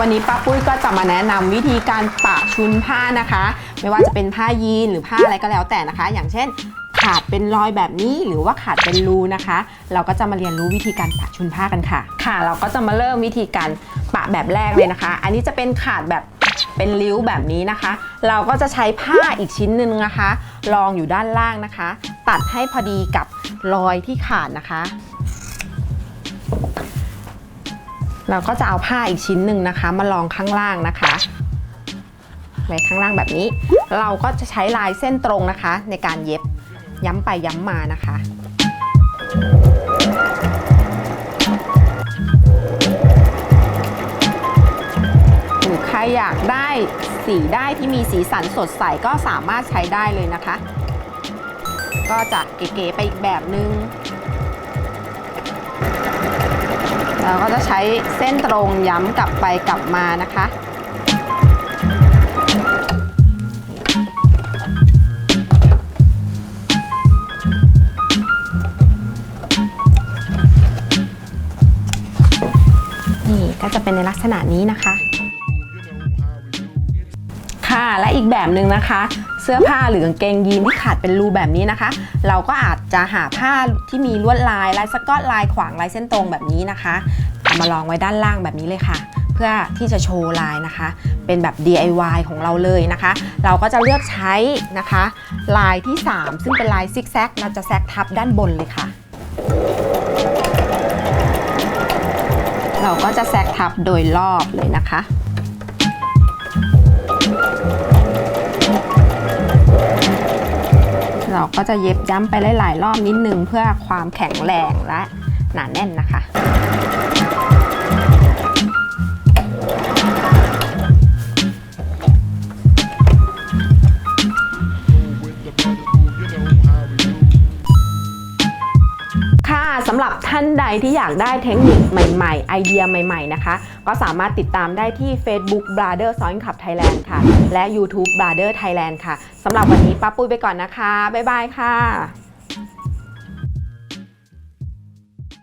วันนี้ป้าปุ้ยก็จะมาแนะนำวิธีการปะชุนผ้านะคะ ไม่ว่าจะเป็นผ้ายีนหรือผ้าอะไรก็แล้วแต่นะคะ อย่างเช่น ขาดเป็นรอยแบบนี้หรือว่าขาดเป็นรูนะคะ เราก็จะมาเรียนรู้วิธีการปะชุนผ้ากันค่ะ ค่ะเราก็จะมาเริ่มวิธีการปะแบบแรกเลยนะคะ อันนี้จะเป็นขาดแบบเป็นริ้วแบบนี้นะคะ เราก็จะใช้ผ้าอีกชิ้นหนึ่งนะคะรองอยู่ด้านล่างนะคะ ตัดให้พอดีกับรอยที่ขาดนะคะ เราก็จะเอาผ้าอีกชิ้นหนึ่งนะคะ มาลองข้างล่างนะคะไว้ข้างล่างแบบนี้ เราก็จะใช้ลายเส้นตรงนะคะ ในการเย็บย้ำไปย้ำมานะคะหรือใครอยากได้สีได้ที่มีสีสันสดใสก็สามารถใช้ได้เลยนะคะ ก็จะเก๋ๆไปอีกแบบนึง เราก็จะใช้เส้นตรงย้ำกลับไปกลับมานะคะ นี่ก็จะเป็นในลักษณะนี้นะคะ ค่ะและอีกแบบหนึ่งนะคะ สื้อผ้าหรือกางเกงยีนที่ขาดเป็นรูแบบนี้นะคะ เราก็อาจจะหาผ้าที่มีลวดลายลายสก๊อตลายขวางลายเส้นตรงแบบนี้นะคะเอามาลองไว้ด้านล่างแบบนี้เลยค่ะ เพื่อที่จะโชว์ลายนะคะ เป็นแบบ DIY ของเราเลยนะคะ เราก็จะเลือกใช้นะคะ ลายที่ 3 ซึ่งเป็นลายซิกแซกเราจะแซกทับด้านบนเลยค่ะเราก็จะแซกทับโดยรอบเลยนะคะ เราก็จะเย็บย้ำไปหลายๆรอบนิดนึงเพื่อความแข็งแรงและหนาแน่นนะคะค่ะ ท่านใดที่อยากได้เทคนิคใหม่ๆ ไอเดียใหม่ๆนะคะ ก็สามารถติดตามได้ที่ Facebook Brother s o i n Club Thailand ค่ะ และ YouTube Brother Thailand ค่ะสำหรับวันนี้ป้าปุ้ยไปก่อนนะคะ บ๊ายบายค่ะ